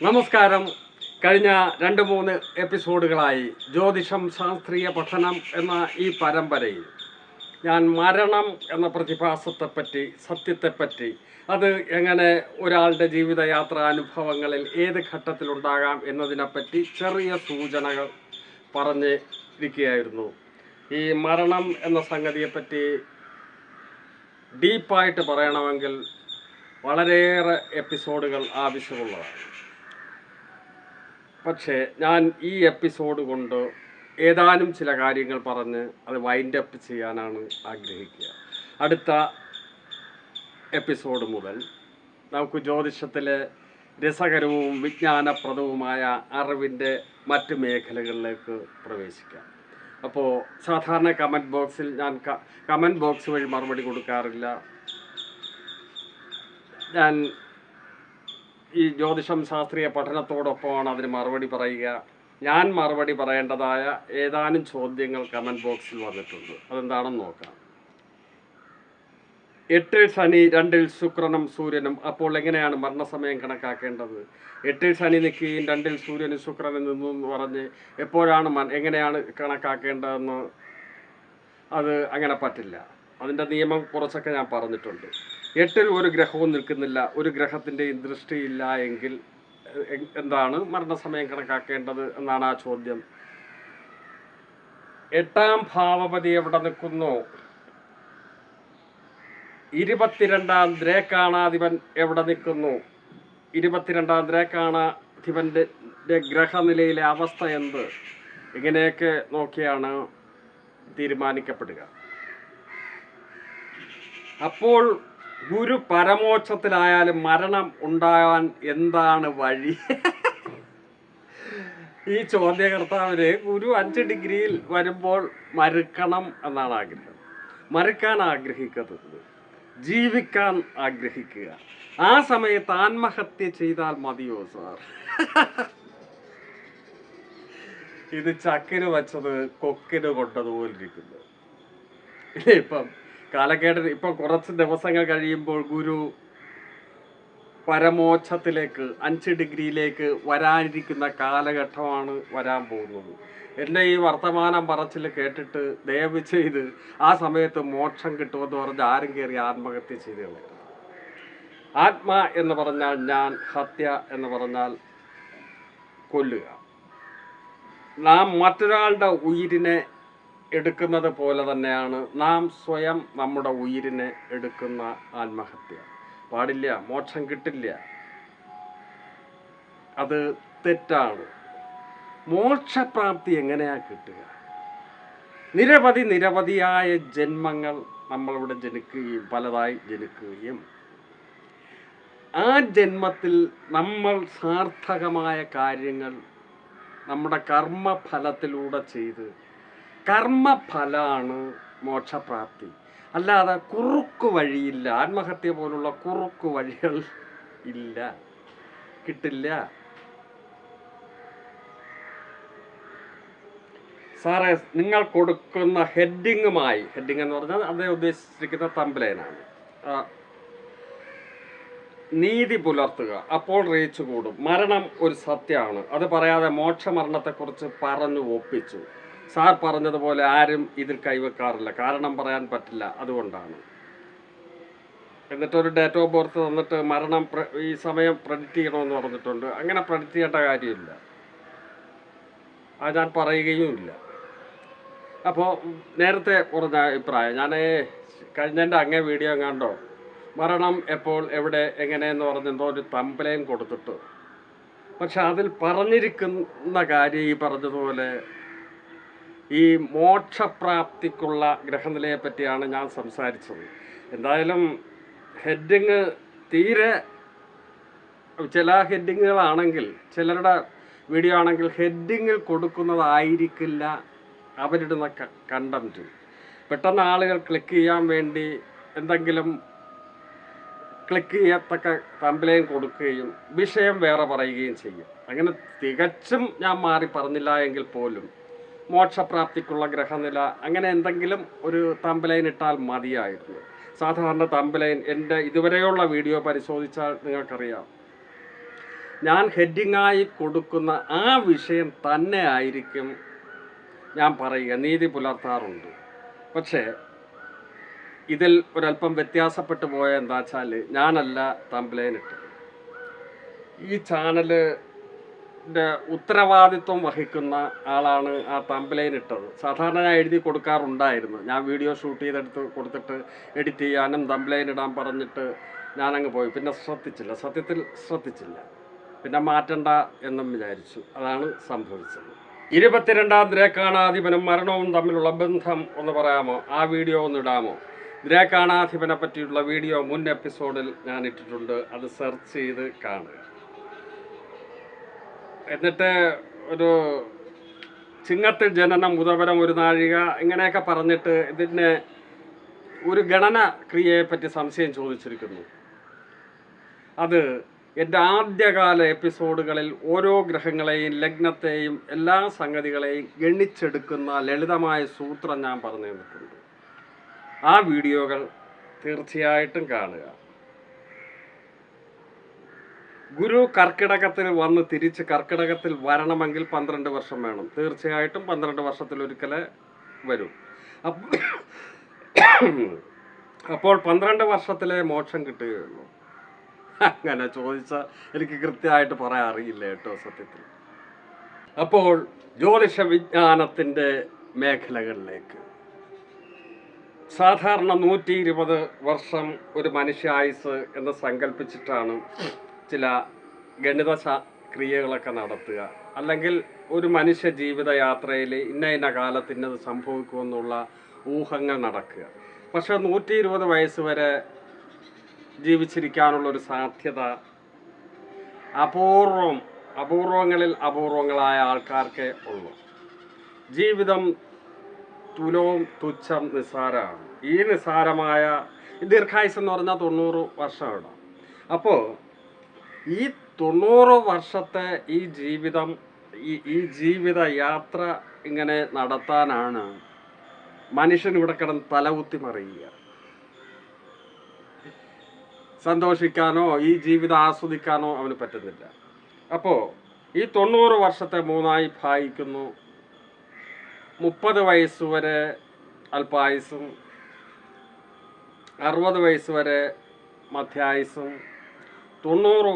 നമസ്കാരം. കഴിഞ്ഞ രണ്ട് മൂന്ന് എപ്പിസോഡുകളായി ജ്യോതിഷം ശാസ്ത്രീയ പഠനം എന്ന ഈ പരമ്പരയിൽ ഞാൻ മരണം എന്ന പ്രതിഭാസത്തെപ്പറ്റി സത്യത്തെപ്പറ്റി അത് എങ്ങനെ ഒരാളുടെ ജീവിതയാത്ര അനുഭവങ്ങളിൽ ഏത് ഘട്ടത്തിലുണ്ടാകാം എന്നതിനെപ്പറ്റി ചെറിയ സൂചനകൾ പറഞ്ഞ് ഇരിക്കുകയായിരുന്നു. ഈ മരണം എന്ന സംഗതിയെപ്പറ്റി ഡീപ്പായിട്ട് പറയണമെങ്കിൽ വളരെയേറെ എപ്പിസോഡുകൾ ആവശ്യമുള്ളതാണ്. പക്ഷേ ഞാൻ ഈ എപ്പിസോഡ് കൊണ്ട് ഏതാനും ചില കാര്യങ്ങൾ പറഞ്ഞ് അത് വൈൻഡ് അപ്പ് ചെയ്യാനാണ് ആഗ്രഹിക്കുക. അടുത്ത എപ്പിസോഡ് മുതൽ നമുക്ക് ജ്യോതിഷത്തിലെ രസകരവും വിജ്ഞാനപ്രദവുമായ അറിവിന്റെ മറ്റ് മേഖലകളിലേക്ക് പ്രവേശിക്കാം. അപ്പോൾ സാധാരണ കമന്റ് ബോക്സിൽ ഞാൻ കമന്റ് ബോക്സ് വഴി മറുപടി കൊടുക്കാറില്ല. ഞാൻ ഈ ജ്യോതിഷം ശാസ്ത്രീയ പഠനത്തോടൊപ്പമാണ് അതിന് മറുപടി പറയുക. ഞാൻ മറുപടി പറയേണ്ടതായ ഏതാനും ചോദ്യങ്ങൾ കമന്റ് ബോക്സിൽ വന്നിട്ടുണ്ട്. അതെന്താണെന്ന് നോക്കാം. എട്ടിൽ ശനി രണ്ടിൽ ശുക്രനും സൂര്യനും. അപ്പോൾ എങ്ങനെയാണ് മരണസമയം കണക്കാക്കേണ്ടത്? എട്ടിൽ ശനി നിൽക്കുകയും രണ്ടിൽ സൂര്യനും ശുക്രനും നിന്നു എന്ന് പറഞ്ഞ് എപ്പോഴാണ് എങ്ങനെയാണ് കണക്കാക്കേണ്ടതെന്ന്? അത് അങ്ങനെ പറ്റില്ല. അതിന്റെ നിയമം കുറച്ചൊക്കെ ഞാൻ പറഞ്ഞിട്ടുണ്ട്. എട്ടിൽ ഒരു ഗ്രഹവും നിൽക്കുന്നില്ല ഒരു ഗ്രഹത്തിന്റെയും ദൃഷ്ടിയില്ല എങ്കിൽ എന്താണ് മരണസമയം കണക്കാക്കേണ്ടത് എന്നാണ് ആ ചോദ്യം. എട്ടാം ഭാവപതി എവിടെ നിൽക്കുന്നു? ഇരുപത്തിരണ്ടാം ദ്രേക്കാണാധിപൻ എവിടെ നിൽക്കുന്നു? ഇരുപത്തിരണ്ടാം ദ്രേക്കാണാധിപന്റെ ഗ്രഹനിലയിലെ അവസ്ഥ എന്ത്? ഇങ്ങനെയൊക്കെ നോക്കിയാണ് തീരുമാനിക്കപ്പെടുക. അപ്പോൾ ഗുരു പരമോക്ഷത്തിലായാലും മരണം ഉണ്ടാകാൻ എന്താണ് വഴി? ഈ ചോദ്യകർത്താവിന് ഗുരു അഞ്ച് ഡിഗ്രിയിൽ വരുമ്പോൾ മരുക്കണം എന്നാണ് ആഗ്രഹം. മരുക്കാൻ ആഗ്രഹിക്കുന്നത് ജീവിക്കാൻ ആഗ്രഹിക്കുക. ആ സമയത്ത് ആത്മഹത്യ ചെയ്താൽ മതിയോ സാർ? ഇത് ചക്കിന് വച്ചത് കൊക്കിന് കൊണ്ടതുപോലിരിക്കുന്നു. ഇപ്പം? കാലക്കേട് ഇപ്പം കുറച്ച് ദിവസങ്ങൾ കഴിയുമ്പോൾ ഗുരു പരമോക്ഷത്തിലേക്ക് അഞ്ച് ഡിഗ്രിയിലേക്ക് വരാനിരിക്കുന്ന കാലഘട്ടമാണ് വരാൻ പോകുന്നത്. എന്റെ ഈ വർത്തമാനം പറച്ചിൽ കേട്ടിട്ട് ദയവ് ചെയ്ത് ആ സമയത്ത് മോക്ഷം കിട്ടുമെന്ന് പറഞ്ഞ് ആരും കയറി ആത്മഹത്യ ചെയ്ത് കളയരുത് ആത്മ എന്ന് പറഞ്ഞാൽ ഞാൻ ഹത്യ എന്ന് പറഞ്ഞാൽ കൊല്ലുക. നാം മറ്റൊരാളുടെ ഉയിരിനെ എടുക്കുന്നത് പോലെ തന്നെയാണ് നാം സ്വയം നമ്മുടെ ഉയിരിനെ എടുക്കുന്ന ആത്മഹത്യ. പാടില്ല മോക്ഷം കിട്ടില്ല. അത് തെറ്റാണ്. മോക്ഷപ്രാപ്തി എങ്ങനെയാ കിട്ടുക? നിരവധി നിരവധിയായ ജന്മങ്ങൾ നമ്മളിവിടെ ജനിക്കുകയും പലതായി ജനിക്കുകയും ആ ജന്മത്തിൽ നമ്മൾ സാർത്ഥകമായ കാര്യങ്ങൾ നമ്മുടെ കർമ്മഫലത്തിലൂടെ ചെയ്ത് കർമ്മഫലമാണ് മോക്ഷപ്രാപ്തി. അല്ലാതെ കുറുക്കു വഴിയില്ല. ആത്മഹത്യ പോലുള്ള കുറുക്കു വഴികൾ ഇല്ല. കിട്ടില്ല. സാറേ നിങ്ങൾ കൊടുക്കുന്ന ഹെഡിങ്ങുമായി ഹെഡിങ് എന്ന് പറഞ്ഞാൽ അതേ ഉദ്ദേശിച്ചിരിക്കുന്ന തമ്പലേനാണ് നീതി പുലർത്തുക അപ്പോൾ റീച്ച് കൂടും. മരണം ഒരു സത്യമാണ്. അത് പറയാതെ മോക്ഷമരണത്തെക്കുറിച്ച് പറഞ്ഞു ഒപ്പിച്ചു. സാർ പറഞ്ഞതുപോലെ ആരും ഇതിൽ കൈവെക്കാറില്ല. കാരണം പറയാൻ പറ്റില്ല. അതുകൊണ്ടാണ്. എന്നിട്ടൊരു ഡേറ്റ് ഓഫ് ബർത്ത് തന്നിട്ട് മരണം ഈ സമയം പ്രഡിക്റ്റ് ചെയ്യണമെന്ന് പറഞ്ഞിട്ടുണ്ട്. അങ്ങനെ പ്രഡിക്റ്റ് ചെയ്യേണ്ട കാര്യമില്ല. അത് ഞാൻ പറയുകയുമില്ല. അപ്പോൾ നേരത്തെ പറഞ്ഞ അഭിപ്രായം. ഞാൻ കഴിഞ്ഞതിന്റെ അങ്ങേ വീഡിയോ കണ്ടോ? മരണം എപ്പോൾ എവിടെ എങ്ങനെയെന്ന് പറഞ്ഞ് എന്തോ ഒരു തമ്പലയും കൊടുത്തിട്ട്. പക്ഷെ അതിൽ പറഞ്ഞിരിക്കുന്ന കാര്യം ഈ പറഞ്ഞതുപോലെ ഈ മോക്ഷപ്രാപ്തിക്കുള്ള ഗ്രഹനിലയെ പറ്റിയാണ് ഞാൻ സംസാരിച്ചത്. എന്തായാലും ഹെഡിങ് തീരെ ചില ഹെഡിങ്ങുകളാണെങ്കിൽ ചിലരുടെ വീഡിയോ ആണെങ്കിൽ ഹെഡിങ്ങിൽ കൊടുക്കുന്നതായിരിക്കില്ല അവരിടുന്ന കണ്ടന്റ്. പെട്ടെന്ന് ആളുകൾ ക്ലിക്ക് ചെയ്യാൻ വേണ്ടി എന്തെങ്കിലും ക്ലിക്ക് ചെയ്യത്തക്ക തമ്പിലേയും കൊടുക്കുകയും വിഷയം വേറെ പറയുകയും ചെയ്യും. അങ്ങനെ തികച്ചും ഞാൻ മാറി പറഞ്ഞില്ല എങ്കിൽ പോലും മോക്ഷപ്രാപ്തിക്കുള്ള ഗ്രഹനില. അങ്ങനെ എന്തെങ്കിലും ഒരു തമ്പലൈൻ ഇട്ടാൽ മതിയായിരുന്നു. സാധാരണ തമ്പലൈൻ എന്റെ ഇതുവരെയുള്ള വീഡിയോ പരിശോധിച്ചാൽ നിങ്ങൾക്കറിയാം. ഞാൻ ഹെഡിങ്ങായി കൊടുക്കുന്ന ആ വിഷയം തന്നെ ആയിരിക്കും ഞാൻ പറയുക. നീതി പുലർത്താറുണ്ട്. പക്ഷേ ഇതിൽ ഒരല്പം വ്യത്യാസപ്പെട്ടു പോയ എന്താ വെച്ചാൽ ഞാനല്ല തമ്പ്ലേനിട്ട് ഈ ചാനലിന്റെ ഉത്തരവാദിത്വം വഹിക്കുന്ന ആളാണ് ആ തമ്പലൈൻ ഇട്ടത്. സാധാരണ ഞാൻ എഴുതി കൊടുക്കാറുണ്ടായിരുന്നു. ഞാൻ വീഡിയോ ഷൂട്ട് ചെയ്തെടുത്ത് കൊടുത്തിട്ട് എഡിറ്റ് ചെയ്യാനും തമ്പലൈൻ ഇടാൻ പറഞ്ഞിട്ട് ഞാനങ്ങ് പോയി. പിന്നെ ശ്രദ്ധിച്ചില്ല. സത്യത്തിൽ ശ്രദ്ധിച്ചില്ല. പിന്നെ മാറ്റണ്ട എന്നും വിചാരിച്ചു. അതാണ് സംഭവിച്ചത്. ഇരുപത്തിരണ്ടാം ദ്രേക്കാണാധിപനും മരണവും തമ്മിലുള്ള ബന്ധം ഒന്ന് പറയാമോ? ആ വീഡിയോ ഒന്ന് ഇടാമോ? ദ്രേക്കാണാധിപനെ പറ്റിയുള്ള വീഡിയോ മുൻ എപ്പിസോഡിൽ ഞാൻ ഇട്ടിട്ടുണ്ട്. അത് സെർച്ച് ചെയ്ത് കാണുക. എന്നിട്ട് ഒരു ചിങ്ങത്തിൽ ജനനം മുതപരം ഒരു നാഴിക ഇങ്ങനെയൊക്കെ പറഞ്ഞിട്ട് ഇതിന് ഒരു ഗണന ക്രിയയെ പറ്റി സംശയം ചോദിച്ചിരിക്കുന്നു. അത് എന്റെ ആദ്യകാല എപ്പിസോഡുകളിൽ ഓരോ ഗ്രഹങ്ങളെയും ലഗ്നത്തെയും എല്ലാ സംഗതികളെയും ഗണിച്ചെടുക്കുന്ന ലളിതമായ സൂത്രം ഞാൻ പറഞ്ഞു തന്നിട്ടുണ്ട്. ആ വീഡിയോകൾ തീർച്ചയായിട്ടും കാണുക. ഗുരു കർക്കിടകത്തിൽ വന്ന് തിരിച്ച് കർക്കിടകത്തിൽ വരണമെങ്കിൽ പന്ത്രണ്ട് വർഷം വേണം. തീർച്ചയായിട്ടും പന്ത്രണ്ട് വർഷത്തിൽ ഒരിക്കലേ വരും അപ്പോൾ പന്ത്രണ്ട് വർഷത്തിലെ മോക്ഷം കിട്ടുകയുള്ളൂ. അങ്ങനെ ചോദിച്ച എനിക്ക് കൃത്യമായിട്ട് പറയാൻ അറിയില്ല കേട്ടോ സത്യത്തിൽ. അപ്പോൾ ജ്യോതിഷ വിജ്ഞാനത്തിന്റെ മേഖലകളിലേക്ക്. സാധാരണ നൂറ്റി ഇരുപത് വർഷം ഒരു മനുഷ്യായുസ് എന്ന് സങ്കല്പിച്ചിട്ടാണ് ചില ഗണിത ക്രിയകളൊക്കെ നടത്തുക. അല്ലെങ്കിൽ ഒരു മനുഷ്യ ജീവിത യാത്രയിൽ ഇന്ന ഇന്ന കാലത്ത് ഇന്നത് സംഭവിക്കുമെന്നുള്ള ഊഹങ്ങൾ നടക്കുക. പക്ഷെ നൂറ്റി ഇരുപത് വയസ്സ് വരെ ജീവിച്ചിരിക്കാനുള്ള ഒരു സാധ്യത അപൂർവം അപൂർവങ്ങളിൽ അപൂർവങ്ങളായ ആൾക്കാർക്കേ ഉള്ളൂ. ജീവിതം തുലവും തുച്ഛം നിസ്സാരമാണ്. ഈ നിസ്സാരമായ ദീർഘായുസ് എന്ന് പറഞ്ഞാൽ തൊണ്ണൂറ് വർഷമാണ്. അപ്പോൾ ഈ തൊണ്ണൂറ് വർഷത്തെ ഈ ജീവിതം ഈ ഈ ജീവിത യാത്ര ഇങ്ങനെ നടത്താനാണ് മനുഷ്യൻ ഇവിടെ കിടന്ന് തലകുത്തി മറിയുക. സന്തോഷിക്കാനോ ഈ ജീവിതം ആസ്വദിക്കാനോ അവന് പറ്റുന്നില്ല. അപ്പോൾ ഈ തൊണ്ണൂറ് വർഷത്തെ മൂന്നായി ഭാഗിക്കുന്നു. മുപ്പത് വയസ്സ് വരെ അല്പായുസും അറുപത് വയസ്സ് വരെ മധ്യായുസും തൊണ്ണൂറ്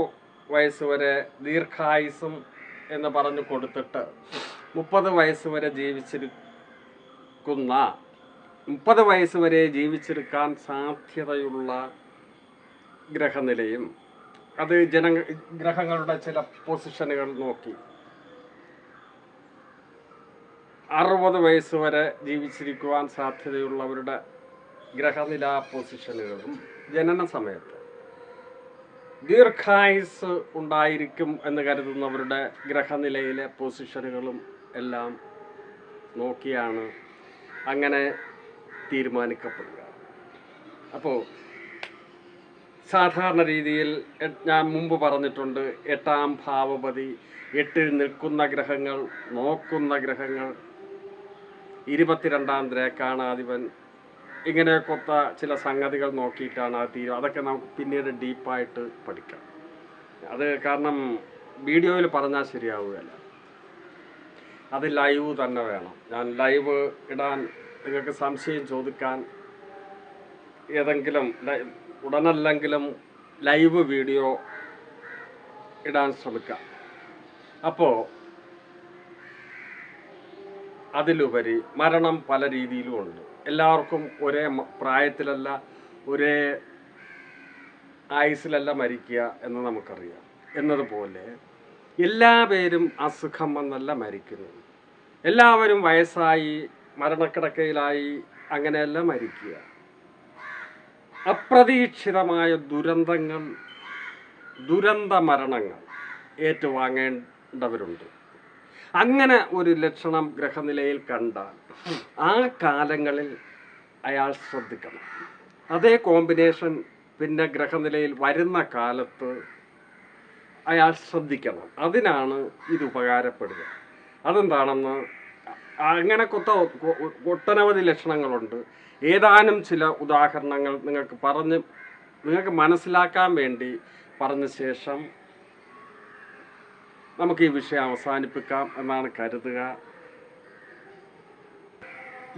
വയസ്സ് വരെ ദീർഘായുസും എന്ന് പറഞ്ഞു കൊടുത്തിട്ട് മുപ്പത് വയസ്സ് വരെ ജീവിച്ചിരിക്കുന്ന മുപ്പത് വയസ്സ് വരെ ജീവിച്ചിരിക്കാൻ സാധ്യതയുള്ള ഗ്രഹനിലയും അത് ജന ഗ്രഹങ്ങളുടെ ചില പൊസിഷനുകൾ നോക്കി. അറുപത് വയസ്സ് വരെ ജീവിച്ചിരിക്കുവാൻ സാധ്യതയുള്ളവരുടെ ഗ്രഹനില പൊസിഷനുകളും ജനന സമയത്ത്. ദീർഘായുസ് ഉണ്ടായിരിക്കും എന്ന് കരുതുന്നവരുടെ ഗ്രഹനിലയിലെ പൊസിഷനുകളും എല്ലാം നോക്കിയാണ് അങ്ങനെ തീരുമാനിക്കപ്പെടുക. അപ്പോൾ സാധാരണ രീതിയിൽ ഞാൻ മുമ്പ് പറഞ്ഞിട്ടുണ്ട് എട്ടാം ഭാവപതി എട്ടിൽ നിൽക്കുന്ന ഗ്രഹങ്ങൾ നോക്കുന്ന ഗ്രഹങ്ങൾ ഇരുപത്തിരണ്ടാം ദ്രേക്കാണാധിപൻ ഇങ്ങനെയൊക്കൊത്ത ചില സംഗതികൾ നോക്കിയിട്ടാണ് ആ തീരുമാനം. അതൊക്കെ നമുക്ക് പിന്നീട് ഡീപ്പായിട്ട് പഠിക്കാം. അത് കാരണം വീഡിയോയിൽ പറഞ്ഞാൽ ശരിയാവുകയല്ല. അത് ലൈവ് തന്നെ വേണം. ഞാൻ ലൈവ് ഇടാൻ നിങ്ങൾക്ക് സംശയം ചോദിക്കാൻ ഏതെങ്കിലും ഉടനല്ലെങ്കിലും ലൈവ് വീഡിയോ ഇടാൻ ശ്രമിക്കാം. അപ്പോൾ അതിലുപരി മരണം പല രീതിയിലും ഉണ്ട്. എല്ലാവർക്കും ഒരേ പ്രായത്തിലല്ല ഒരേ ആയുസിലല്ല മരിക്കുക എന്ന് നമുക്കറിയാം. എന്നതുപോലെ എല്ലാ പേരും അസുഖം വന്നല്ല മരിക്കുന്നത്. എല്ലാവരും വയസ്സായി മരണക്കിടക്കയിലായി അങ്ങനെയല്ല മരിക്കുക. അപ്രതീക്ഷിതമായ ദുരന്തങ്ങൾ ദുരന്ത മരണങ്ങൾ ഏറ്റുവാങ്ങേണ്ടവരുണ്ട്. അങ്ങനെ ഒരു ലക്ഷണം ഗ്രഹനിലയിൽ കണ്ടാൽ ആ കാലങ്ങളിൽ അയാൾ ശ്രദ്ധിക്കണം. അതേ കോമ്പിനേഷൻ പിന്നെ ഗ്രഹനിലയിൽ വരുന്ന കാലത്ത് അയാൾ ശ്രദ്ധിക്കണം. അതിനാണ് ഇത് ഉപകാരപ്പെടുക. അതെന്താണെന്ന് അങ്ങനെ കൊത്ത ഒട്ടനവധി ലക്ഷണങ്ങളുണ്ട്. ഏതാനും ചില ഉദാഹരണങ്ങൾ നിങ്ങൾക്ക് പറഞ്ഞ് നിങ്ങൾക്ക് മനസ്സിലാക്കാൻ വേണ്ടി പറഞ്ഞ ശേഷം നമുക്ക് ഈ വിഷയം അവസാനിപ്പിക്കാം എന്നാണ് കരുതുക.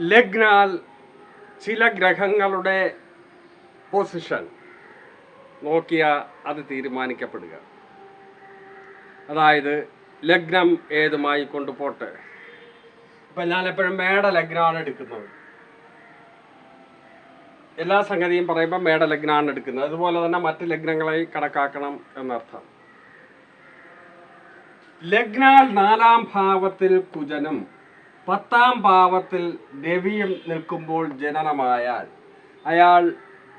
ലഗ്നാൽ ചില ഗ്രഹങ്ങളുടെ പൊസിഷൻ നോക്കിയാൽ അത് തീരുമാനിക്കപ്പെടുക. അതായത് ലഗ്നം ഏതുമായി കൊണ്ടുപോട്ടെ? ഇപ്പം ഞാനെപ്പോഴും മേട ലഗ്നമാണ് എടുക്കുന്നത്. എല്ലാ സംഗതിയും പറയുമ്പോൾ മേട ലഗ്നമാണ് എടുക്കുന്നത്. അതുപോലെ തന്നെ മറ്റ് ലഗ്നങ്ങളെ കണക്കാക്കണം എന്നർത്ഥം. ലഗ്നാൽ നാലാം ഭാവത്തിൽ കുജനും പത്താം ഭാവത്തിൽ രവിയും നിൽക്കുമ്പോൾ ജനനമായാൽ അയാൾ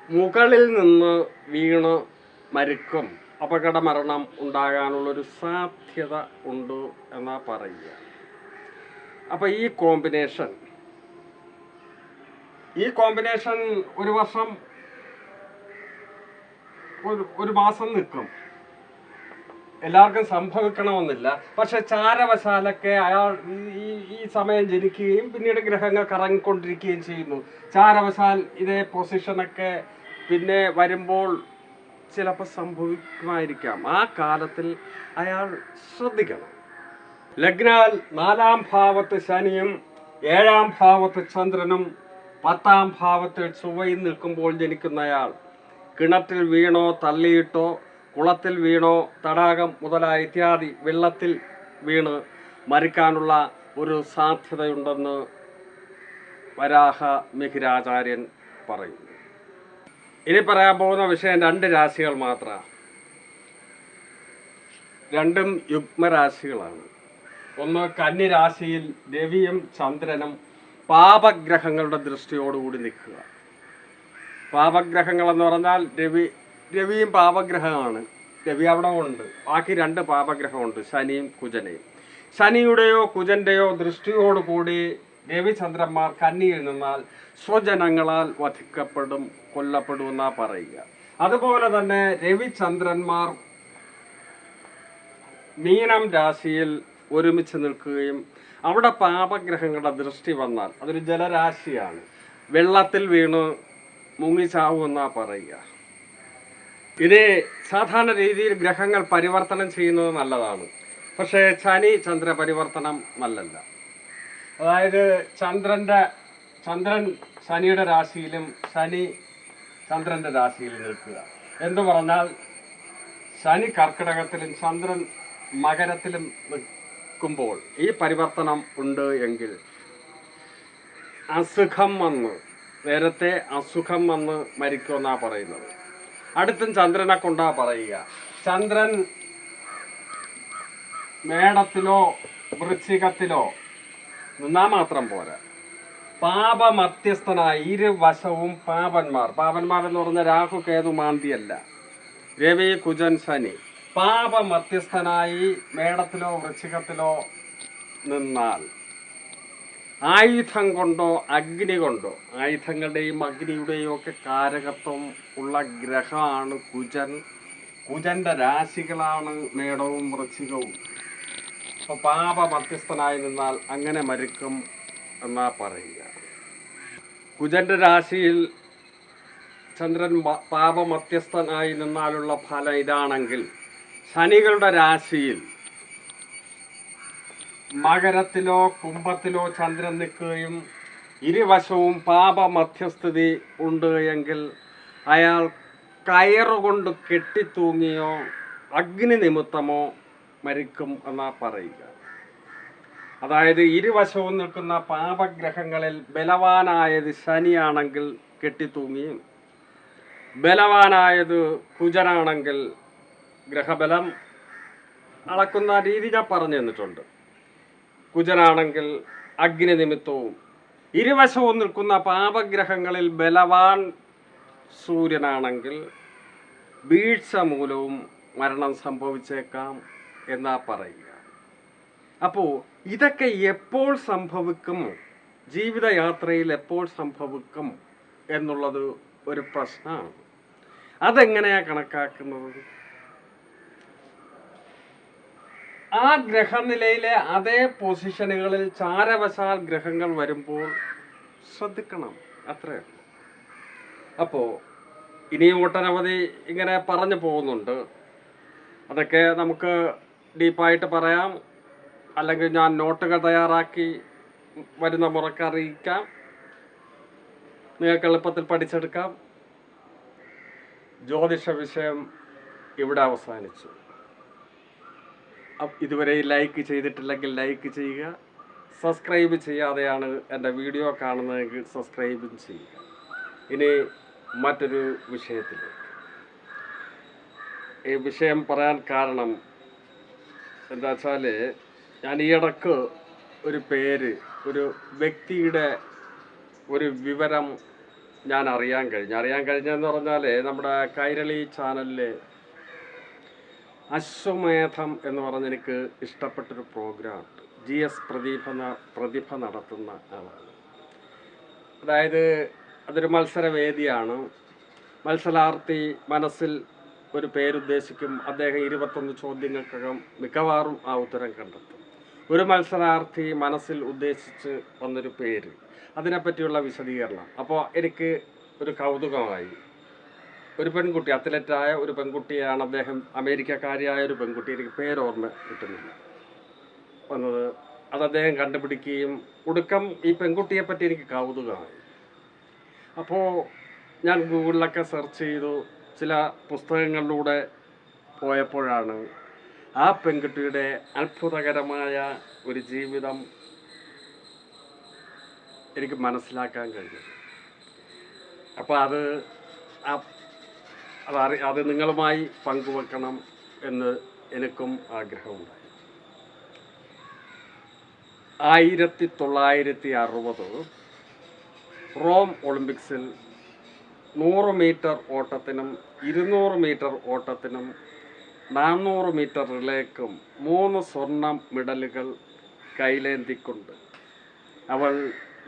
മുകളിൽ നിന്ന് വീണ് മരിക്കും. അപകട മരണം ഉണ്ടാകാനുള്ളൊരു സാധ്യത ഉണ്ട് എന്നാ പറയുക. അപ്പോൾ ഈ കോമ്പിനേഷൻ ഈ കോമ്പിനേഷൻ ഒരു വർഷം ഒരു ഒരു മാസം നിൽക്കും. എല്ലാവർക്കും സംഭവിക്കണമെന്നില്ല. പക്ഷെ ചാരവശാലൊക്കെ അയാൾ ഈ- ഈ സമയം ജനിക്കുകയും പിന്നീട് ഗ്രഹങ്ങൾ കറങ്ങിക്കൊണ്ടിരിക്കുകയും ചെയ്യുന്നു. ചാരവശാൽ ഇതേ പൊസിഷനൊക്കെ പിന്നെ വരുമ്പോൾ ചിലപ്പോൾ സംഭവിക്കുമായിരിക്കാം. ആ കാലത്തിൽ അയാൾ ശ്രദ്ധിക്കണം. ലഗ്നാൽ നാലാം ഭാവത്ത് ശനിയും ഏഴാം ഭാവത്ത് ചന്ദ്രനും പത്താം ഭാവത്തിൽ ചൊവ്വയും നിൽക്കുമ്പോൾ ജനിക്കുന്നയാൾ. കിണറ്റിൽ വീണോ തള്ളിയിട്ടോ കുളത്തിൽ വീണോ തടാകം മുതലായ ഇത്യാദി വെള്ളത്തിൽ വീണ് മരിക്കാനുള്ള ഒരു സാധ്യതയുണ്ടെന്ന് വരാഹ മിഹിരാചാര്യൻ പറയുന്നു. ഇനി പറയാൻ പോകുന്ന വിഷയം രണ്ട് രാശികൾ മാത്രമാണ് രണ്ടും യുഗ്മരാശികളാണ്. ഒന്ന് കന്യരാശിയിൽ രവിയും ചന്ദ്രനും പാപഗ്രഹങ്ങളുടെ ദൃഷ്ടിയോടുകൂടി നിൽക്കുക. പാപഗ്രഹങ്ങളെന്ന് പറഞ്ഞാൽ രവി രവിയും പാപഗ്രഹമാണ്. രവി അവിടെ ഉണ്ട്. ബാക്കി രണ്ട് പാപഗ്രഹമുണ്ട് ശനിയും കുജനയും. ശനിയുടെയോ കുജന്റെയോ ദൃഷ്ടിയോടുകൂടി രവിചന്ദ്രന്മാർ കന്നിയിൽ നിന്നാൽ സ്വജനങ്ങളാൽ വധിക്കപ്പെടും കൊല്ലപ്പെടും എന്നാ പറയുക. അതുപോലെ തന്നെ രവിചന്ദ്രന്മാർ മീനം രാശിയിൽ ഒരുമിച്ച് നിൽക്കുകയും അവിടെ പാപഗ്രഹങ്ങളുടെ ദൃഷ്ടി വന്നാൽ അതൊരു ജലരാശിയാണ്. വെള്ളത്തിൽ വീണ് മുങ്ങിച്ചാവുമെന്നാ പറയുക. ഇത് സാധാരണ രീതിയിൽ ഗ്രഹങ്ങൾ പരിവർത്തനം ചെയ്യുന്നത് നല്ലതാണ്. പക്ഷേ ശനി ചന്ദ്ര പരിവർത്തനം നല്ലല്ല. അതായത് ചന്ദ്രന്റെ ചന്ദ്രൻ ശനിയുടെ രാശിയിലും ശനി ചന്ദ്രന്റെ രാശിയിലും നിൽക്കുക. എന്ന് പറഞ്ഞാൽ ശനി കർക്കിടകത്തിലും ചന്ദ്രൻ മകരത്തിലും നിൽക്കുമ്പോൾ ഈ പരിവർത്തനം ഉണ്ട് എങ്കിൽ അസുഖം വന്ന് നേരത്തെ അസുഖം വന്ന് മരിക്കുമെന്നാണ് പറയുന്നത്. അടുത്തും ചന്ദ്രനെ കൊണ്ടാ പറയുക. ചന്ദ്രൻ മേടത്തിലോ വൃശ്ചികത്തിലോ നിന്നാ മാത്രം പോരാ. പാപമധ്യസ്ഥനായ ഇരുവശവും പാപന്മാർ. പാപന്മാർ എന്ന് പറഞ്ഞ രാഹു കേതു മാന്തിയല്ല രവി കുജൻ ശനി. പാപമധ്യസ്ഥനായി മേടത്തിലോ വൃശ്ചികത്തിലോ നിന്നാൽ ആയുധം കൊണ്ടോ അഗ്നി കൊണ്ടോ. ആയുധങ്ങളുടെയും അഗ്നിയുടെയും ഒക്കെ കാരകത്വം ഉള്ള ഗ്രഹമാണ് കുജൻ. കുജന്റെ രാശികളാണ് മേടവും വൃശ്ചികവും. അപ്പൊ പാപ മധ്യസ്ഥനായി നിന്നാൽ അങ്ങനെ മരിക്കും എന്നാ പറയുക. കുജന്റെ രാശിയിൽ ചന്ദ്രൻ പാപമധ്യസ്ഥനായി നിന്നാലുള്ള ഫലം ഇതാണെങ്കിൽ ശനികളുടെ രാശിയിൽ മകരത്തിലോ കുംഭത്തിലോ ചന്ദ്രൻ നിൽക്കുകയും ഇരുവശവും പാപമധ്യസ്ഥിതി ഉണ്ട് എങ്കിൽ അയാൾ കയറുകൊണ്ട് കെട്ടിത്തൂങ്ങിയോ അഗ്നി നിമിത്തമോ മരിക്കും എന്നാ പറയുക. അതായത് ഇരുവശവും നിൽക്കുന്ന പാപഗ്രഹങ്ങളിൽ ബലവാനായത് ശനിയാണെങ്കിൽ കെട്ടിത്തൂങ്ങിയും ബലവാനായത് കുജനാണെങ്കിൽ ഗ്രഹബലം അളക്കുന്ന രീതി ഞാൻ പറഞ്ഞു തന്നിട്ടുണ്ട്. കുജനാണെങ്കിൽ അഗ്നി നിമിത്തവും ഇരുവശവും നിൽക്കുന്ന പാപഗ്രഹങ്ങളിൽ ബലവാൻ സൂര്യനാണെങ്കിൽ വീഴ്ച മൂലവും മരണം സംഭവിച്ചേക്കാം എന്നാ പറയുക. അപ്പോൾ ഇതൊക്കെ എപ്പോൾ സംഭവിക്കും? ജീവിതയാത്രയിൽ എപ്പോൾ സംഭവിക്കും എന്നുള്ളത് ഒരു പ്രശ്നമാണ്. അതെങ്ങനെയാ കണക്കാക്കുന്നത്? ആ ഗ്രഹനിലയിലെ അതേ പൊസിഷനുകളിൽ ചാരവശാൽ ഗ്രഹങ്ങൾ വരുമ്പോൾ ശ്രദ്ധിക്കണം. അത്രേ അപ്പോൾ അപ്പോ ഇനിയും ഒട്ടനവധി ഇങ്ങനെ പറഞ്ഞു പോകുന്നുണ്ട്. അതൊക്കെ നമുക്ക് ഡീപ്പായിട്ട് പറയാം. അല്ലെങ്കിൽ ഞാൻ നോട്ടുകൾ തയ്യാറാക്കി വരുന്ന മുറക്ക് അറിയിക്കാം. നിങ്ങൾക്ക് എളുപ്പത്തിൽ പഠിച്ചെടുക്കാം. ജ്യോതിഷ വിഷയം ഇവിടെ അവസാനിച്ചു. ഇതുവരെ ലൈക്ക് ചെയ്തിട്ടില്ലെങ്കിൽ ലൈക്ക് ചെയ്യുക. സബ്സ്ക്രൈബ് ചെയ്യാതെയാണ് എന്റെ വീഡിയോ കാണുന്നതെങ്കിൽ സബ്സ്ക്രൈബും ചെയ്യുക. ഇനി മറ്റൊരു വിഷയത്തിലേക്ക്. ഈ വിഷയം പറയാൻ കാരണം എന്താ വെച്ചാൽ ഞാൻ ഈ ഇടയ്ക്ക് ഒരു പേര് ഒരു വ്യക്തിയുടെ ഒരു വിവരം ഞാൻ അറിയാൻ കഴിഞ്ഞു. അറിയാൻ കഴിഞ്ഞെന്ന് പറഞ്ഞാൽ നമ്മുടെ കൈരളി ചാനലിൽ അശ്വമേധം എന്ന് പറഞ്ഞ എനിക്ക് ഇഷ്ടപ്പെട്ടൊരു പ്രോഗ്രാം ജി എസ് പ്രദീപ പ്രതിഭ നടത്തുന്ന ആളാണ്. അതായത് അതൊരു മത്സരവേദിയാണ്. മത്സരാർത്ഥി മനസ്സിൽ ഒരു പേരുദ്ദേശിക്കും അദ്ദേഹം ഇരുപത്തൊന്ന് ചോദ്യങ്ങൾക്കകം മിക്കവാറും ആ ഉത്തരം കണ്ടെത്തും. ഒരു മത്സരാർത്ഥി മനസ്സിൽ ഉദ്ദേശിച്ച് വന്നൊരു പേര്. അതിനെപ്പറ്റിയുള്ള വിശദീകരണം. അപ്പോൾ എനിക്ക് ഒരു കൗതുകമായി. ഒരു പെൺകുട്ടി അത്ലറ്റായ ഒരു പെൺകുട്ടിയാണ് അദ്ദേഹം. അമേരിക്കക്കാരിയായ ഒരു പെൺകുട്ടി എനിക്ക് പേരോർമ്മ കിട്ടുന്നില്ല. വന്നത് അത് അദ്ദേഹം കണ്ടുപിടിക്കുകയും ഒടുക്കം ഈ പെൺകുട്ടിയെ പറ്റി എനിക്ക് കൗതുകമായി. അപ്പോൾ ഞാൻ ഗൂഗിളിലൊക്കെ സെർച്ച് ചെയ്തു. ചില പുസ്തകങ്ങളിലൂടെ പോയപ്പോഴാണ് ആ പെൺകുട്ടിയുടെ അത്ഭുതകരമായ ഒരു ജീവിതം എനിക്ക് മനസ്സിലാക്കാൻ കഴിഞ്ഞത്. അപ്പോൾ അത് ആ അത് അറി അത് നിങ്ങളുമായി പങ്കുവെക്കണം എന്ന് എനിക്കും ആഗ്രഹമുണ്ടായി. ആയിരത്തി തൊള്ളായിരത്തി അറുപത് റോം ഒളിമ്പിക്സിൽ നൂറ് മീറ്റർ ഓട്ടത്തിനും ഇരുന്നൂറ് മീറ്റർ ഓട്ടത്തിനും നാനൂറ് മീറ്റർ റിലേക്കും മൂന്ന് സ്വർണ മെഡലുകൾ കൈലേന്തിക്കൊണ്ട് അവൾ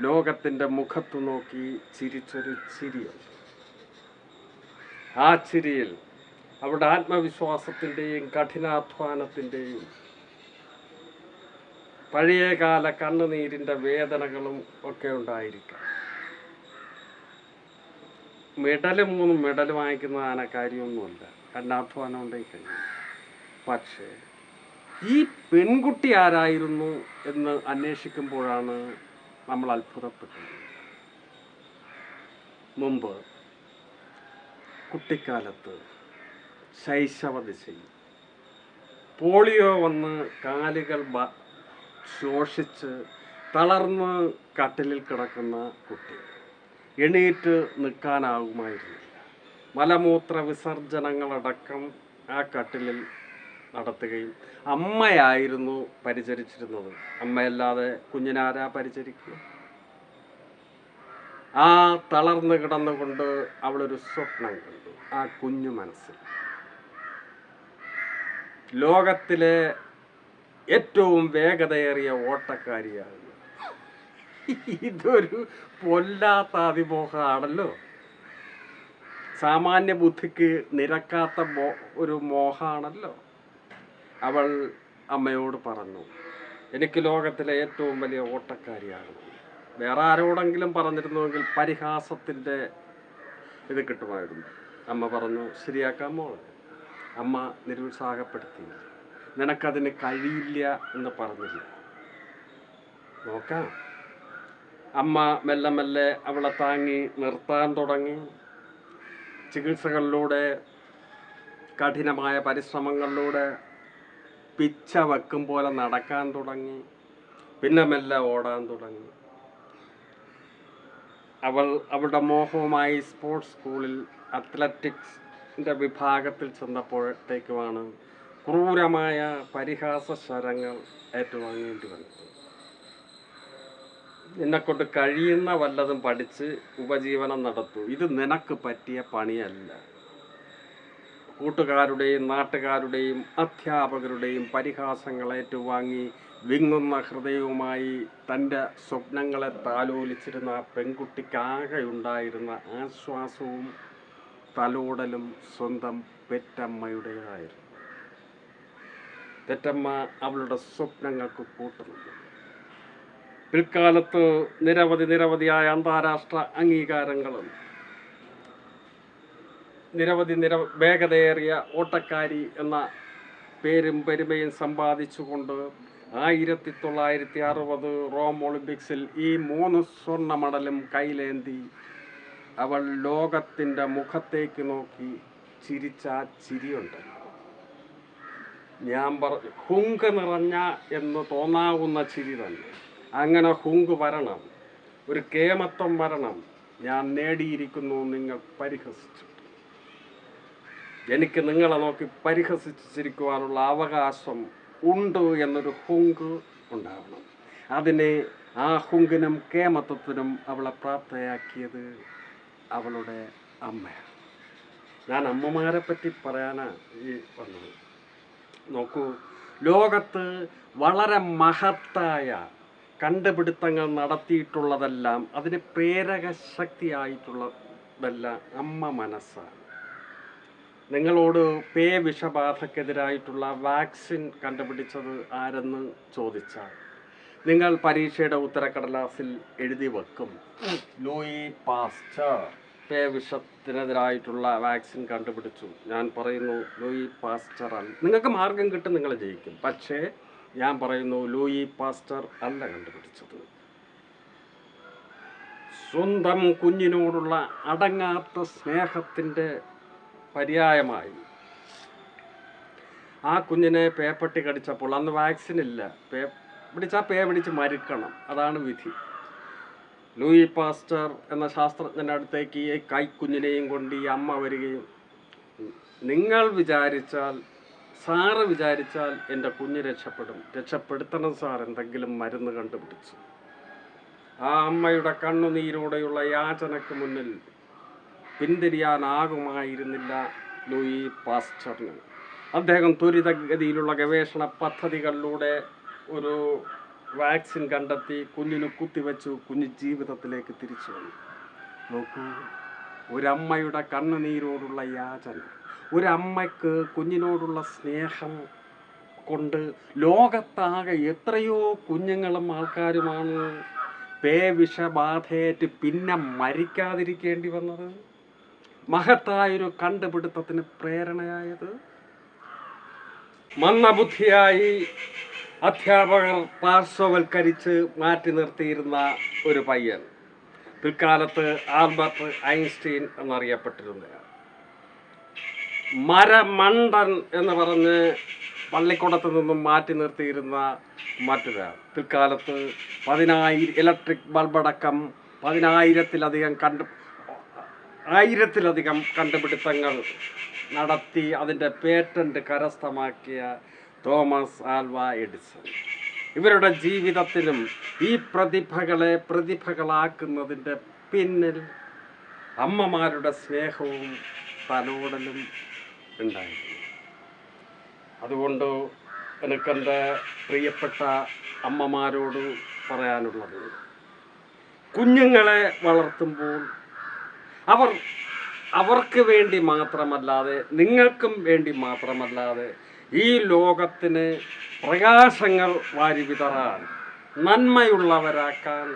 ലോകത്തിന്റെ മുഖത്തു നോക്കി ചിരിച്ചൊരു ചിരിയുണ്ട്. ആ ചിരിയിൽ അവരുടെ ആത്മവിശ്വാസത്തിന്റെയും കഠിനാധ്വാനത്തിന്റെയും പഴയകാല കണ്ണുനീരിന്റെ വേദനകളും ഒക്കെ ഉണ്ടായിരിക്കാം. മെഡൽ മൂന്ന് മെഡൽ വാങ്ങിക്കുന്നതാണ് കാര്യമൊന്നുമല്ല. കഠിനാധ്വാനം ഉണ്ടെങ്കിൽ പക്ഷേ ഈ പെൺകുട്ടി ആരായിരുന്നു എന്ന് അന്വേഷിക്കുമ്പോഴാണ് നമ്മൾ അത്ഭുതപ്പെട്ടത്. മുമ്പ് കുട്ടിക്കാലത്ത് ശൈശവ ദിശയിൽ പോളിയോ വന്ന് കാലുകൾ ശോഷിച്ച് തളർന്ന് കട്ടിലിൽ കിടക്കുന്ന കുട്ടി. എണീറ്റ് നിൽക്കാനാകുമായിരുന്നില്ല മലമൂത്ര വിസർജനങ്ങളടക്കം ആ കട്ടിലിൽ നടത്തുകയും അമ്മയായിരുന്നു പരിചരിച്ചിരുന്നത്. അമ്മയല്ലാതെ കുഞ്ഞിനാരാ പരിചരിക്കുക? ആ തളർന്നു കിടന്നുകൊണ്ട് അവളൊരു സ്വപ്നം കണ്ടു ആ കുഞ്ഞു മനസ്സിൽ. ലോകത്തിലെ ഏറ്റവും വേഗതയേറിയ ഓട്ടക്കാരിയാണ് ഇതൊരു പൊല്ലാത്ത അതിമോഹമാണല്ലോ. സാമാന്യ ബുദ്ധിക്ക് നിരക്കാത്ത മോ ഒരു മോഹമാണല്ലോ. അവൾ അമ്മയോട് പറഞ്ഞു എനിക്ക് ലോകത്തിലെ ഏറ്റവും വലിയ ഓട്ടക്കാരിയാണ് വേറെ ആരോടെങ്കിലും പറഞ്ഞിരുന്നുവെങ്കിൽ പരിഹാസത്തിന്റെ ഇത് കിട്ടുമായിരുന്നു. അമ്മ പറഞ്ഞു ശരിയാക്കാൻ മോളെ. അമ്മ നിരുത്സാഹപ്പെടുത്തി. നിനക്കതിന് കഴിയില്ല എന്ന് പറഞ്ഞില്ല. നോക്കാം. അമ്മ മെല്ലെ മെല്ലെ അവളെ താങ്ങി നിർത്താൻ തുടങ്ങി. ചികിത്സകളിലൂടെ കഠിനമായ പരിശ്രമങ്ങളിലൂടെ പിച്ച വെക്കും പോലെ നടക്കാൻ തുടങ്ങി. പിന്നെ മെല്ലെ ഓടാൻ തുടങ്ങി. അവൾ അവളുടെ മോഹവുമായി സ്പോർട്സ് സ്കൂളിൽ അത്ലറ്റിക്സിന്റെ വിഭാഗത്തിൽ ചെന്നപ്പോഴത്തേക്കുമാണ് ക്രൂരമായ പരിഹാസ സ്വരങ്ങൾ ഏറ്റുവാങ്ങേണ്ടി വന്നത്. നിന്നെക്കൊണ്ട് കഴിയുന്ന വല്ലതും പഠിച്ച് ഉപജീവനം നടത്തൂ. ഇത് നിനക്ക് പറ്റിയ പണിയല്ല. കൂട്ടുകാരുടെയും നാട്ടുകാരുടെയും അധ്യാപകരുടെയും പരിഹാസങ്ങൾ ഏറ്റുവാങ്ങി വിങ്ങുന്ന ഹൃദയവുമായി തന്റെ സ്വപ്നങ്ങളെ താലോലിച്ചിരുന്ന പെൺകുട്ടിക്കാകെയുണ്ടായിരുന്ന ആശ്വാസവും തലോടലും സ്വന്തം പെറ്റമ്മയുടേതായിരുന്നു. പെറ്റമ്മ അവളുടെ സ്വപ്നങ്ങൾക്ക് കൂട്ടുന്നു പിൽക്കാലത്ത് നിരവധി നിരവധിയായ അന്താരാഷ്ട്ര അംഗീകാരങ്ങളും നിരവധി നിര വേഗതയേറിയ ഓട്ടക്കാരി എന്ന പേരും പെരുമയും സമ്പാദിച്ചുകൊണ്ട് ആയിരത്തി തൊള്ളായിരത്തി അറുപത് റോം ഒളിമ്പിക്സിൽ ഈ മൂന്ന് സ്വർണ മെഡലും കൈലേന്തി അവൾ ലോകത്തിന്റെ മുഖത്തേക്ക് നോക്കി ചിരിച്ച ചിരിയുണ്ട്. ഞാൻ പറ ഹുങ്ക് നിറഞ്ഞ എന്ന് തോന്നാവുന്ന ചിരി തന്നെ. അങ്ങനെ ഹുങ്ക് വരണം. ഒരു കേമത്വം വരണം. ഞാൻ നേടിയിരിക്കുന്നു നിങ്ങൾ പരിഹസിച്ചു. എനിക്ക് നിങ്ങളെ നോക്കി പരിഹസിച്ച് ചിരിക്കുവാനുള്ള അവകാശം ഉണ്ട് എന്നൊരു ഹുങ്ക് ഉണ്ടാവണം. അതിനെ ആ ഹുങ്കിനും കേമത്വത്തിനും അവളെ പ്രാപ്തയാക്കിയത് അവളുടെ അമ്മയാണ്. ഞാൻ അമ്മമാരെ പറ്റി പറയാനാണ് ഈ വന്നത്. നോക്കൂ ലോകത്ത് വളരെ മഹത്തായ കണ്ടുപിടുത്തങ്ങൾ നടത്തിയിട്ടുള്ളതെല്ലാം അതിന് പ്രേരക ശക്തിയായിട്ടുള്ളതെല്ലാം അമ്മ മനസ്സാണ്. നിങ്ങളോട് പേ വിഷബാധക്കെതിരായിട്ടുള്ള വാക്സിൻ കണ്ടുപിടിച്ചത് ആരെന്ന് ചോദിച്ചാൽ നിങ്ങൾ പരീക്ഷയുടെ ഉത്തരക്കടലാസിൽ എഴുതി വെക്കും. ലൂയി പാസ്റ്റർ പേ വിഷത്തിനെതിരായിട്ടുള്ള വാക്സിൻ കണ്ടുപിടിച്ചു. ഞാൻ പറയുന്നു ലൂയി പാസ്റ്റർ അല്ല. നിങ്ങൾക്ക് മാർഗം കിട്ടും നിങ്ങൾ ജയിക്കും. പക്ഷേ ഞാൻ പറയുന്നു ലൂയി പാസ്റ്റർ അല്ല കണ്ടുപിടിച്ചത്. സ്വന്തം കുഞ്ഞിനോടുള്ള അടങ്ങാത്ത സ്നേഹത്തിന്റെ പര്യായമായി. ആ കുഞ്ഞിനെ പേപ്പട്ടി കടിച്ചപ്പോൾ അന്ന് വാക്സിൻ ഇല്ല. പേ പിടിച്ചാൽ പേ പിടിച്ച് മരിക്കണം. അതാണ് വിധി. ലൂയി പാസ്റ്റർ എന്ന ശാസ്ത്രജ്ഞന്റെ അടുത്തേക്ക് ഈ കൈക്കുഞ്ഞിനെയും കൊണ്ട് ഈ അമ്മ വരികയും നിങ്ങൾ വിചാരിച്ചാൽ സാറ് വിചാരിച്ചാൽ എന്റെ കുഞ്ഞ് രക്ഷപ്പെടും. രക്ഷപ്പെടുത്തണം സാർ. എന്തെങ്കിലും മരുന്ന് കണ്ടുപിടിച്ചു. ആ അമ്മയുടെ കണ്ണുനീരോടെയുള്ള യാചനക്ക് മുന്നിൽ പിന്തിരിയാനാകുമായിരുന്നില്ല ലൂയി പാസ്റ്ററിന്. അദ്ദേഹം ത്വരിതഗതിയിലുള്ള ഗവേഷണ പദ്ധതികളിലൂടെ ഒരു വാക്സിൻ കണ്ടെത്തി കുഞ്ഞിന് കുത്തിവെച്ചു കുഞ്ഞ് ജീവിതത്തിലേക്ക് തിരിച്ചു വന്നു. നോക്കൂ ഒരമ്മയുടെ കണ്ണുനീരോടുള്ള യാചന ഒരമ്മയ്ക്ക് കുഞ്ഞിനോടുള്ള സ്നേഹം കൊണ്ട് ലോകത്താകെ എത്രയോ കുഞ്ഞുങ്ങളും ആൾക്കാരുമാണ് പേ വിഷബാധയേറ്റ് പിന്നെ മരിക്കാതിരിക്കേണ്ടി വന്നത്. മഹത്തായൊരു കണ്ടുപിടുത്തത്തിന് പ്രേരണയായത് മന്ദബുദ്ധിയായി അധ്യാപകർ പാർശ്വവൽക്കരിച്ച് മാറ്റി നിർത്തിയിരുന്ന ഒരു പയ്യൻ. പിൽക്കാലത്ത് ആൽബർട്ട് ഐൻസ്റ്റീൻ എന്നറിയപ്പെട്ടിരുന്ന മരമണ്ടൻ എന്ന് പറഞ്ഞ് പള്ളിക്കുടത്ത് നിന്നും മാറ്റി നിർത്തിയിരുന്ന മറ്റൊരാൾ. പിൽക്കാലത്ത് പതിനായിരം ഇലക്ട്രിക് ബൾബടക്കം പതിനായിരത്തിലധികം കണ്ടു ആയിരത്തിലധികം കണ്ടുപിടുത്തങ്ങൾ നടത്തി അതിന്റെ പേറ്റന്റ് കരസ്ഥമാക്കിയ തോമസ് ആൽവ എഡിസൺ. ഇവരുടെ ജീവിതത്തിലും ഈ പ്രതിഭകളെ പ്രതിഭകളാക്കുന്നതിന്റെ പിന്നിൽ അമ്മമാരുടെ സ്നേഹവും തലോടലും ഉണ്ടായിരുന്നു. അതുകൊണ്ട് എനിക്കെന്റെ പ്രിയപ്പെട്ട അമ്മമാരോട് പറയാനുള്ളത് കുഞ്ഞുങ്ങളെ വളർത്തുമ്പോൾ അവർ അവർക്ക് വേണ്ടി മാത്രമല്ലാതെ നിങ്ങൾക്കും വേണ്ടി മാത്രമല്ലാതെ ഈ ലോകത്തിന് പ്രകാശങ്ങൾ വാരിവിതറാൻ നന്മയുള്ളവരാക്കാൻ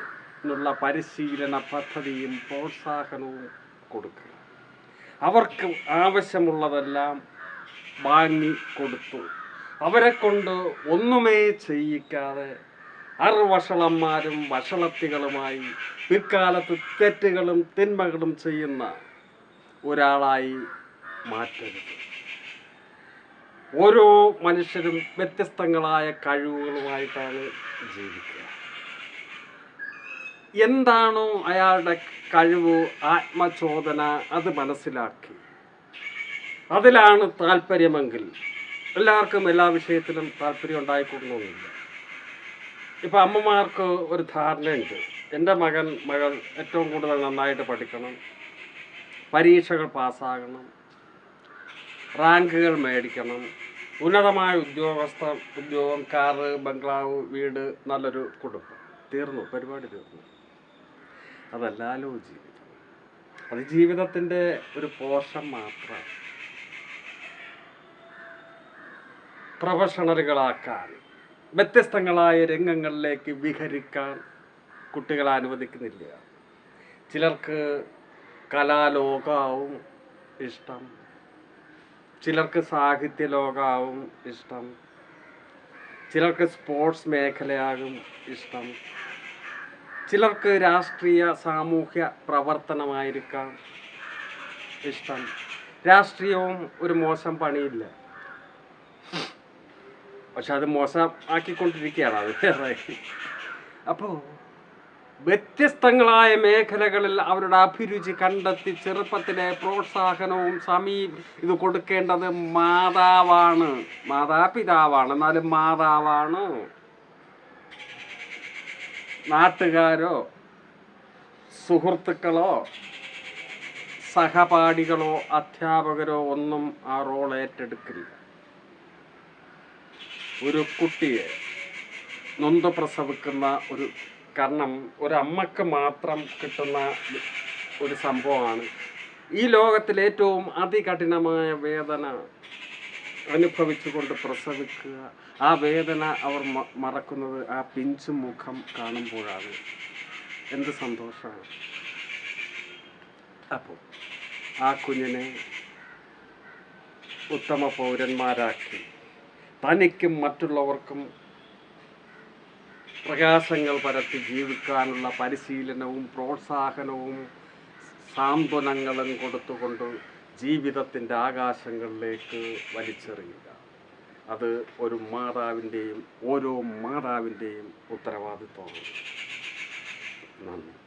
ഉള്ള പരിശീലന പദ്ധതിയും പ്രോത്സാഹനവും കൊടുക്കുക. അവർക്ക് ആവശ്യമുള്ളതെല്ലാം വാങ്ങി കൊടുത്തു. അവരെ കൊണ്ട് ഒന്നുമേ ചെയ്യിക്കാതെ അറുവഷളന്മാരും വഷളത്തികളുമായി പിൽക്കാലത്ത് തെറ്റുകളും തിന്മകളും ചെയ്യുന്ന ഒരാളായി മാറ്റരുത്. ഓരോ മനുഷ്യരും വ്യത്യസ്തങ്ങളായ കഴിവുകളുമായിട്ടാണ് ജീവിക്കുക. എന്താണോ അയാളുടെ കഴിവ് ആത്മചോദന അത് മനസ്സിലാക്കി. അതിലാണ് താല്പര്യമെങ്കിൽ എല്ലാവർക്കും എല്ലാ വിഷയത്തിലും താല്പര്യം ഉണ്ടായിക്കൊള്ളണമെന്നില്ല. ഇപ്പം അമ്മമാർക്ക് ഒരു ധാരണയുണ്ട്. എന്റെ മകൻ മകൾ ഏറ്റവും കൂടുതൽ നന്നായിട്ട് പഠിക്കണം. പരീക്ഷകൾ പാസ്സാകണം. റാങ്കുകൾ മേടിക്കണം. ഉന്നതമായ ഉദ്യോഗസ്ഥ ഉദ്യോഗം കാറ് ബംഗ്ലാവ് വീട് നല്ലൊരു കുടുംബം. തീർന്നു. പരിപാടി തീർന്നു. അതല്ലല്ലോ ജീവിതം അത് ജീവിതത്തിന്റെ ഒരു പോഷം മാത്രമാണ് പ്രൊഫഷണലുകളാക്കാൻ. വ്യത്യസ്തങ്ങളായ രംഗങ്ങളിലേക്ക് വിഹരിക്കാൻ കുട്ടികളെ അനുവദിക്കുന്നില്ല. ചിലർക്ക് കലാലോകാവും ഇഷ്ടം. ചിലർക്ക് സാഹിത്യ ലോകാവും ഇഷ്ടം. ചിലർക്ക് സ്പോർട്സ് മേഖലയാകും ഇഷ്ടം. ചിലർക്ക് രാഷ്ട്രീയ സാമൂഹ്യ പ്രവർത്തനമായിരിക്കാം ഇഷ്ടം. രാഷ്ട്രീയവും ഒരു മോശം പണിയില്ല. പക്ഷെ അത് മോശം ആക്കിക്കൊണ്ടിരിക്കുകയാണ് അത് വേറെ. അപ്പോൾ വ്യത്യസ്തങ്ങളായ മേഖലകളിൽ അവരുടെ അഭിരുചി കണ്ടെത്തി ചെറുപ്പത്തിലെ പ്രോത്സാഹനവും സമീ ഇത് കൊടുക്കേണ്ടത് മാതാവാണ്. മാതാപിതാവാണ്. എന്നാലും മാതാവാണ്? നാട്ടുകാരോ? സുഹൃത്തുക്കളോ? സഹപാഠികളോ? അധ്യാപകരോ? ഒന്നും ആ റോൾ ഏറ്റെടുക്കില്ല. ഒരു കുട്ടിയെ നൊന്ത് പ്രസവിക്കുന്ന ഒരു കാരണം ഒരമ്മക്ക് മാത്രം കിട്ടുന്ന ഒരു സംഭവമാണ്. ഈ ലോകത്തിൽ ഏറ്റവും അതികഠിനമായ വേദന അനുഭവിച്ചുകൊണ്ട് പ്രസവിക്കുക. ആ വേദന അവർ മറക്കുന്നത് ആ പിഞ്ചു മുഖം കാണുമ്പോഴാണ്. എന്ത് സന്തോഷമാണ്. അപ്പോൾ ആ കുഞ്ഞിനെ ഉത്തമ പൗരന്മാരാക്കി. തനിക്കും മറ്റുള്ളവർക്കും പ്രകാശങ്ങൾ പരത്തി ജീവിക്കാനുള്ള പരിശീലനവും പ്രോത്സാഹനവും സാന്ത്വനങ്ങളും കൊടുത്തുകൊണ്ട് ജീവിതത്തിന്റെ ആകാശങ്ങളിലേക്ക് വലിച്ചെറിയുക. അത് ഒരു മാതാവിന്റെയും ഓരോ മാതാവിന്റെയും ഉത്തരവാദിത്വമാണ്. നന്ദി.